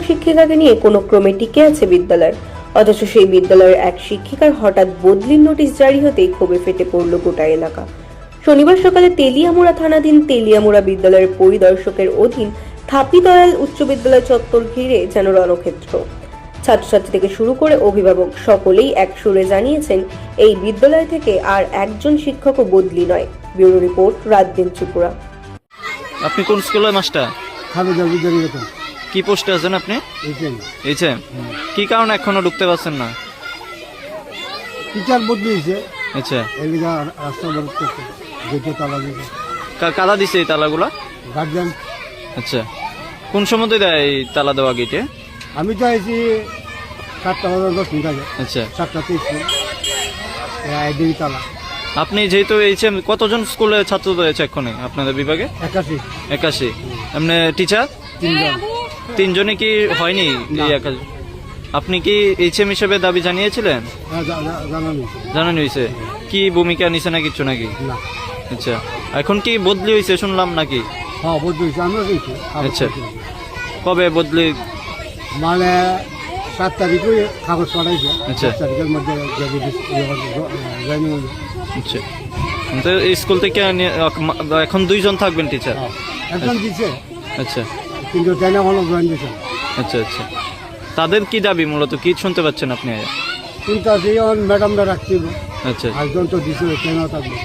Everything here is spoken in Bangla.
শিক্ষক শিক্ষিকাকে নিয়ে কোনো ক্রমে টিকে আছে বিদ্যালয়। অথচ সেই বিদ্যালয়ের এক শিক্ষিকার হঠাৎ বদলির নোটিশ জারি হতেই ক্ষোভে ফেটে পড়ল গোটা এলাকা। শনিবার সকালে তেলিয়ামুড়া থানাধীন তেলিয়ামুড়া বিদ্যালয়ের পরিদর্শকের অধীন থাপিদয়াল উচ্চ বিদ্যালয় চত্বর ঘিরে যেন রণক্ষেত্র। ছাত্রছাত্রী থেকে শুরু করে অভিভাবক সকলেই এক সুরে জানিয়েছেন এই বিদ্যালয় থেকে আর একজন শিক্ষকও বদলি নয়। ব্যুরো রিপোর্ট রাত দিন ত্রিপুরা। আপনি কোন স্কুলের মাস্টার? জানি তো কি পোস্টে আছেন আপনি? এইছে কি কারণে এখনও ঢুকতে পারছেন না? টিচার বদলিয়েছে আচ্ছা। এদিকে রাস্তা বরফ করছে। গেটে তালা দিয়েছে। কাদা দিছে এই তালাগুলা? গার্জেন আচ্ছা। কোন সময় দেয় এই তালা দেওয়া গেটে? আমি তো আইছি সাতটা বাজার দশ মিনিট আগে। আচ্ছা। সাতটা তেইশ। মিনিট তালা। আপনি যেহেতু এইছে কতজন স্কুলে ছাত্র রয়েছে এক্ষণে আপনাদের বিভাগে? একাশি। একাশি। এমনি টিচার? তিনজন। তিনজনে কি হয়নি আপনি কি এইচএম হিসেবে দাবি জানিয়েছিলেন? হ্যাঁ, জা- জা- জানা নেই হয়েছে। কি ভূমিকা নিছে না কিছু নাকি? আচ্ছা এখন কি বদলি হয়েছে শুনলাম নাকি? হ্যাঁ আচ্ছা। কবে বদলি? মানে সাত তারিখে কাগজ পাঠাইছে। আচ্ছা। তারিখের মধ্যে জয়েনিং আচ্ছা। তো স্কুল থেকে এখন দুইজন থাকবেন টিচার? হ্যাঁ। একজন দিছে। আচ্ছা। কিন্তু চাইনা হলো জয়েন আচ্ছা আচ্ছা। তাদের কি দাবি মূলত? কি শুনতে পাচ্ছেন আপনি? কিন্তু সেই ম্যাডামরা রাখতে আচ্ছা। একজন তো দিছে কেন থাকবে?